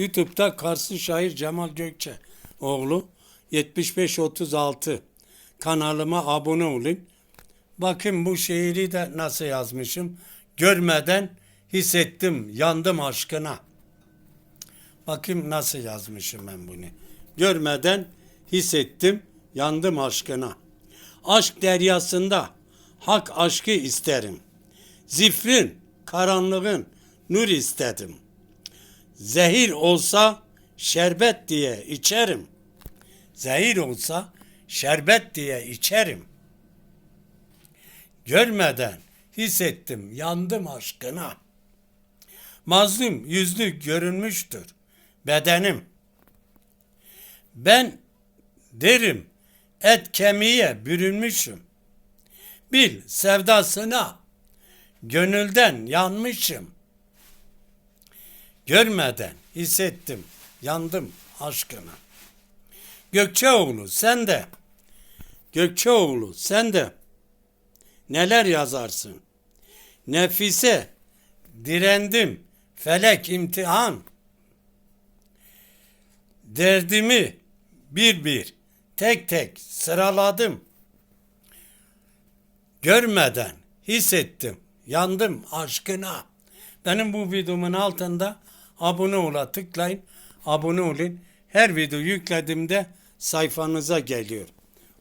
YouTube'da Karslı şair Cemal Gökçe oğlu 7536 kanalıma abone olun. Bakın bu şiiri de nasıl yazmışım. Görmeden hissettim, yandım aşkına. Bakayım nasıl yazmışım ben bunu. Görmeden hissettim, yandım aşkına. Aşk deryasında hak aşkı isterim. Zifrin, karanlığın nur istedim. Zehir olsa şerbet diye içerim. Zehir olsa şerbet diye içerim. Görmeden hissettim, yandım aşkına. Mazlum yüzlü görünmüştür bedenim. Ben derim et kemiğe bürünmüşüm. Bil sevdasına gönülden yanmışım. Görmeden hissettim, yandım aşkına. Gökçeoğlu sen de, Gökçeoğlu sen de neler yazarsın? Nefise direndim, felek imtihan. Derdimi bir bir, tek tek sıraladım. Görmeden hissettim, yandım aşkına. Benim bu videomun altında abone ola tıklayın, abone olun. Her video yüklediğimde sayfanıza geliyor.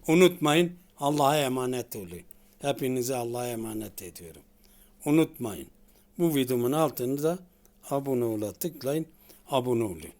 Unutmayın, Allah'a emanet olun. Hepinize Allah'a emanet ediyorum. Unutmayın. Bu videomun altında abone ola tıklayın, abone olun.